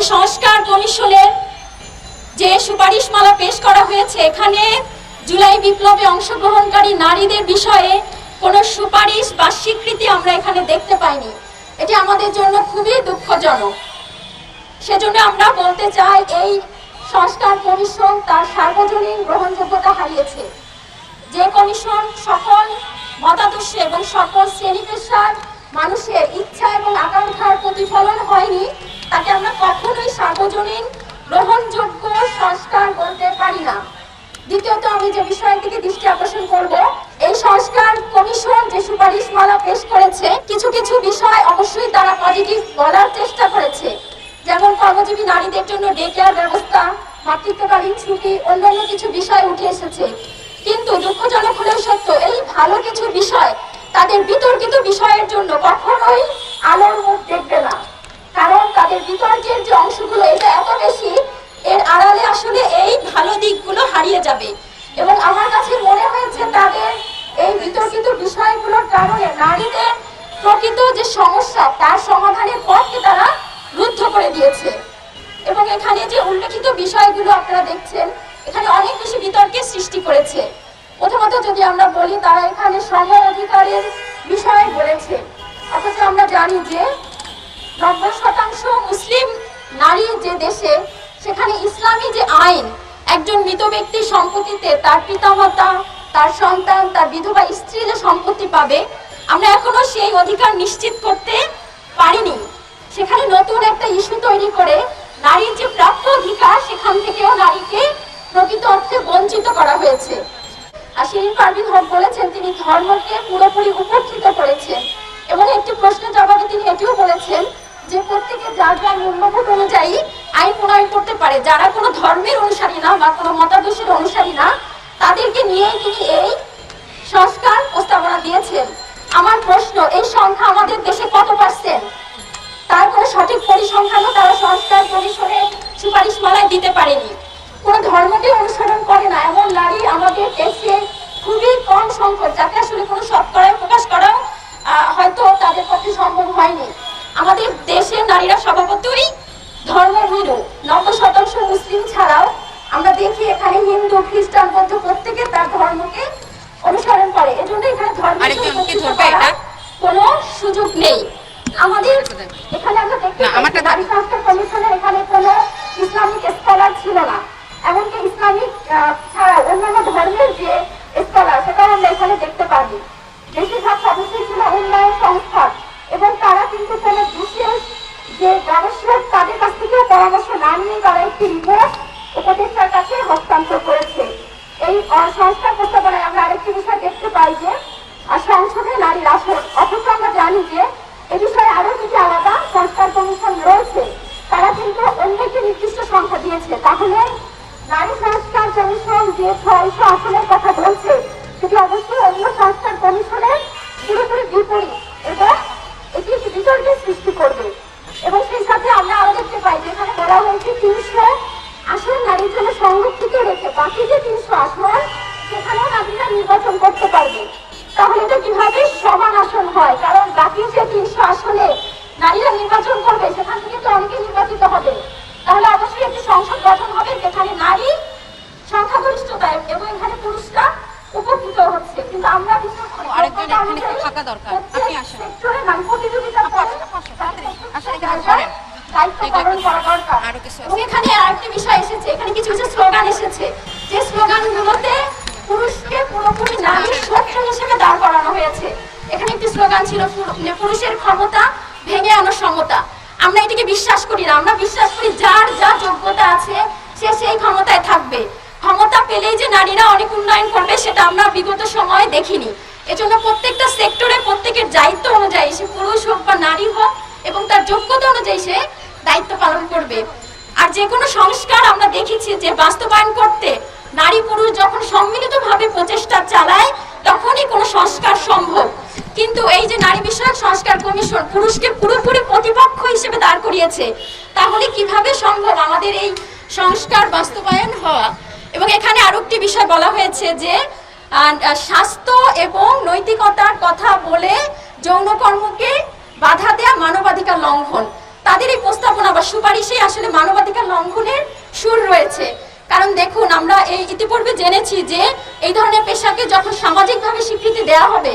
এই সংস্কার কমিশনের যে সুপারিশমালা পেশ করা হয়েছে, এখানে জুলাই বিপ্লবে অংশগ্রহণকারী নারীদের বিষয়ে কোনো সুপারিশ বা স্বীকৃতি আমরা এখানে দেখতে পাইনি। এটি আমাদের জন্য খুবই দুঃখজনক। সেজন্য আমরা বলতে চাই, এই সংস্কার কমিশন তার সার্বজনীন গ্রহণযোগ্যতা হারিয়েছে। যে কমিশন সকল মতাদর্শ এবং সকল শ্রেণি পেশার মানুষের ইচ্ছা এবং আকাঙ্ক্ষার প্রতিফলন হয়নি তাকে আমরা কখনোই সার্বজনীন গ্রহণযোগ্য সংস্কার বলতে পারি না। দ্বিতীয়ত, আমি যে বিষয়ের দিকে দৃষ্টি আকর্ষণ করব, এই সংস্কার কমিশন যে সুপারিশমালা পেশ করেছে, কিছু কিছু বিষয় অবশ্যই তারা পজিটিভ বলার চেষ্টা করেছে। যেমন কর্মজীবী নারীদের জন্য ডে কেয়ার ব্যবস্থা, মাতৃত্বকালীন ছুটি, অন্যান্য কিছু বিষয় উঠে এসেছে। কিন্তু দুঃখজনক হলেও সত্য, এই ভালো কিছু বিষয় তাদের বিতর্কিত বিষয়ের জন্য কখনোই আলোর মুখ দেখবে না। কারণ তাদের বিতর্কের যে অংশগুলো এটা এত বেশি, এর আড়ালে আসলে এই ভালো দিকগুলো হারিয়ে যাবে। এবং আমার কাছে মনে হয়েছে তাদের এই বিতর্কিত বিষয়গুলোর কারণে নারীদের প্রকৃত যে সমস্যা, তার সমাধানের পথকে তারা রুদ্ধ করে দিয়েছে। এবং এখানে যে উল্লেখিত বিষয়গুলো আপনারা দেখছেন, এখানে অনেক বেশি বিতর্কের সৃষ্টি করেছে। প্রথমত যদি আমরা বলি, তারা এখানে সম অধিকারের বিষয়ে বলেছে। অথচ আমরা জানি যে নব্বই শতাংশ মুসলিম নারী যে দেশে, সেখানে ইসলামী যে আইন, একজন মৃত ব্যক্তির সম্পত্তিতে তার পিতামাতা, তার সন্তান, তার বিধবা স্ত্রী যে সম্পত্তি পাবে, আমরা এখনও সেই অধিকার নিশ্চিত করতে পারিনি। সেখানে নতুন একটা ইস্যু তৈরি করে নারীর যে প্রাপ্য অধিকার, সেখান থেকেও নারীকে প্রকৃত অর্থে বঞ্চিত করা হয়েছে। আর শিরিন পারভিন হক বলেছেন, তিনি ধর্মকে পুরোপুরি উপেক্ষিত করেছেন। এবং একটি প্রশ্নের জবাবে তিনি এটিও বলেছেন যে প্রত্যেকে যার যার মূল্যবোধ অনুযায়ী আইন প্রণয়ন করতে পারে, যারা কোনো ধর্মের অনুসারী না বা কোনো মতাদর্শের অনুসারী না, তাদেরকে নিয়ে তিনি এই সংস্কার প্রস্তাবনা দিয়েছেন। আমার প্রশ্ন, এই সংখ্যা আমাদের দেশে কত পার্সেন্ট তার কোনো সঠিক পরিসংখ্যানও তারা সংস্কার পরিসরে সুপারিশ মালায় দিতে পারেনি। কোনো ধর্মকে অনুসরণ করে না, এমন নারী আমাদের দেশে খুবই কম সংখ্যক যাতে আসলে কোনো শতকরায় প্রকাশ করা আহ, হয়তো তাদের পক্ষে সম্ভব হয়নি আমাদের দেশের নারীরা স্বভাবতই ধর্মভীরু। নব্বই শতাংশ মুসলিম ছাড়াও আমরা দেখি এখানে হিন্দু খ্রিস্টান বৌদ্ধ প্রত্যেকে তার ধর্মকে অনুসরণ করে। এজন্য এখানে ধর্ম? কোনো সুযোগ নেই। আমাদের এখানে আমরা দেখতে পাচ্ছি নারী সংস্কার কমিশনের এখানে কোনো ইসলামিক স্কলার ছিল না। এমনকি ইসলামিক ছাড়া অন্যান্য ধর্মের যে স্কলার সেটাও আমরা এখানে দেখতে পারি বেশিরভাগ সদস্যই ছিল উন্নয়ন সংস্থা এবং তারা কিন্তু কোনো বিশেষ যে গবেষক তাদের কাছ থেকেও পরামর্শ না নিয়ে তারা একটি রিপোর্ট উপদেষ্টার কাছে হস্তান্তর করেছে। এই সংস্কার প্রস্তাবনায় আমরা আরেকটি বিষয় দেখতে পাই যে সংসদে নারীর আসন অথচ আমরা জানি যে, এ বিষয়ে আরও কিছু আলাদা সংস্কার কমিশন রয়েছে। তারা কিন্তু অন্য একটি নির্দিষ্ট সংখ্যা দিয়েছে। তাহলে নারী সংস্কার কমিশন যে ছয়শো আসনের কথা বলছে, সেটি অবশ্যই অন্য সংস্কার কমিশনের পুরোপুরি বিপরীত। এবং এটি একটি বিতর্কের সৃষ্টি করবে। এবং সেই সাথে আমরা আরও দেখতে পাই যেখানে বলা হয়েছে তিনশো আসন নারীর জন্য সংরক্ষিত রেখে বাকি যে তিনশো আসন, সেখানেও নারীরা নির্বাচন করতে পারবে। তাহলে এটা কীভাবে সমান আসন হয়? কারণ বাকি যে তিনশো আসনে নারীরা নির্বাচন করবে সেখান থেকে তো অনেকে নির্বাচিত হবে তাহলে অবশ্যই একটি সংসদ গঠন হবে যেখানে নারী সংখ্যাগরিষ্ঠতা এবং এখানে পুরুষরা উপকৃত হচ্ছে কিন্তু আমরা বিশেষ করে আরেকজন এখানে একটু থাকা দরকার। আপনি আসেন। আরও কিছু এখানে আরেকটি বিষয় এসেছে এখানে কিছু কিছু স্লোগান এসেছে। যে স্লোগানগুলোতে পুরুষকে পুরোপুরি নারীর শত্রু হিসেবে দাঁড় করানো হয়েছে। এখানে একটি স্লোগান ছিল পুরুষের ক্ষমতা ভেঙে আনো সমতা। আমরা এটিকে বিশ্বাস করি না। আমরা বিশ্বাস করি যার যা যোগ্যতা আছে সে সেই ক্ষমতায় থাকবে। ক্ষমতা পেলেই যে নারীরা অনেক উন্নয়ন করবে সেটা আমরা বিগত সময়ে দেখিনি। এজন্য প্রত্যেকটা সেক্টরে প্রত্যেকের দায়িত্ব অনুযায়ী সে পুরুষ হোক বা নারী হোক এবং তার যোগ্যতা অনুযায়ী সে দায়িত্ব পালন করবে। আর যে কোনো সংস্কার আমরা দেখেছি যে বাস্তবায়ন করতে নারী পুরুষ যখন সম্মিলিতভাবে প্রচেষ্টা চালায়, তখনই কোনো সংস্কার সম্ভব। কিন্তু এই যে নারী বিষয়ক সংস্কার কমিশন পুরুষকে পুরোপুরি প্রতিপক্ষ হিসেবে দাঁড় করিয়েছে, তাহলে কীভাবে সম্ভব আমাদের এই সংস্কার বাস্তবায়ন হওয়া? এবং এখানে আরও একটি বিষয় বলা হয়েছে যে স্বাস্থ্য এবং নৈতিকতার কথা বলে যৌন কর্মকে বাধা দেয়া মানবাধিকার লঙ্ঘন। তাদের এই প্রস্তাবনা বা সুপারিশে আসলে মানবাধিকার লঙ্ঘনের সুর রয়েছে। কারণ দেখুন, আমরা এই ইতিপূর্বে জেনেছি যে এই ধরনের পেশাকে যখন সামাজিকভাবে স্বীকৃতি দেওয়া হবে,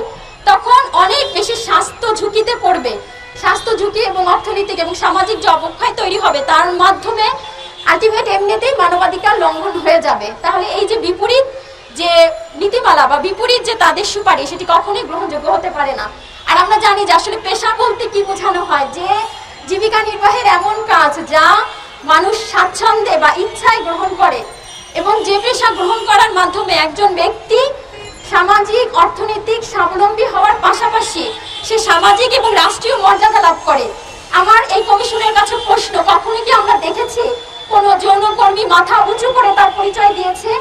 তখন অনেক বেশি স্বাস্থ্য ঝুঁকিতে পড়বে। স্বাস্থ্য ঝুঁকি এবং অর্থনৈতিক এবং সামাজিক যে অবক্ষয় তৈরি হবে, তার মাধ্যমে আলটিমেট এমনিতেই মানবাধিকার লঙ্ঘন হয়ে যাবে। তাহলে এই যে বিপরীত যে নীতিমালা বা বিপরীত যে তাদের সুপারিশ, সেটি কখনোই গ্রহণযোগ্য হতে পারে না। আর আমরা জানি যে আসলে পেশা বলতে কি বোঝানো হয়? যে জীবিকা নির্বাহের এমন কাজ যা মানুষ স্বাচ্ছন্দ্যে বা ইচ্ছায় গ্রহণ করে এবং যে পেশা গ্রহণ করার মাধ্যমে একজন ব্যক্তি সামাজিক, অর্থনৈতিক স্বাবলম্বী হওয়ার পাশাপাশি সে সামাজিক এবং রাষ্ট্রীয় মর্যাদা লাভ করে। আমার এই কমিশনের কাছে প্রশ্ন, কখনো কি আমরা দেখেছি কোনো যৌনকর্মী মাথা উঁচু করে তার পরিচয় দিয়েছে?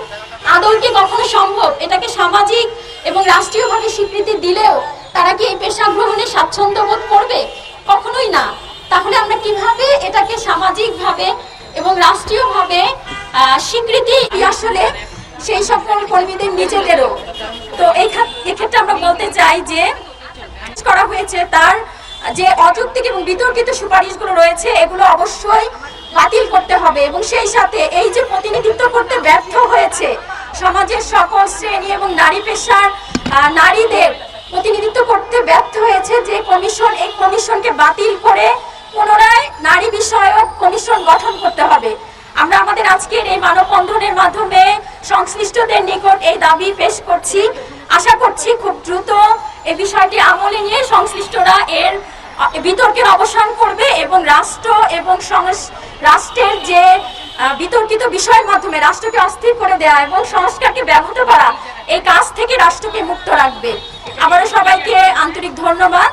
আদৌ কি কখনো সম্ভব? এটাকে সামাজিক এবং রাষ্ট্রীয়ভাবে স্বীকৃতি দিলেও তারা কি এই পেশা গ্রহণে স্বাচ্ছন্দ্য বোধ করবে? কখনোই না। তাহলে আমরা কীভাবে এটাকে সামাজিকভাবে এবং রাষ্ট্রীয়ভাবে স্বীকৃতি আসলে সেই সকল কর্মীদের নিজেদেরও? তো এই এক্ষেত্রে আমরা বলতে চাই যে, করা হয়েছে তার যে অযৌক্তিক এবং বিতর্কিত সুপারিশগুলো রয়েছে, এগুলো অবশ্যই বাতিল করতে হবে। এবং সেই সাথে এই যে প্রতিনিধিত্ব করতে ব্যর্থ হয়েছে সমাজের সকল শ্রেণি এবং নারী পেশার নারীদের প্রতিনিধিত্ব করতে ব্যর্থ হয়েছে যে কমিশন এই কমিশনকে বাতিল করে পুনরায় নারী বিষয়ক কমিশন গঠন করতে হবে। আমরা আমাদের আজকের এই মানববন্ধনের মাধ্যমে সংশ্লিষ্টদের নিকট এই দাবি পেশ করছি। আশা করছি খুব দ্রুত এই বিষয়টি আমলে নিয়ে সংশ্লিষ্টরা এর বিতর্কের অবসান করবে এবং রাষ্ট্র এবং রাষ্ট্রের যে বিতর্কিত বিষয়ের মাধ্যমে রাষ্ট্রকে অস্থির করে দেয়া এবং সংস্কারকে ব্যাহত করা এই কাজ থেকে রাষ্ট্রকে মুক্ত রাখবে। আবারও সবাইকে আন্তরিক ধন্যবাদ।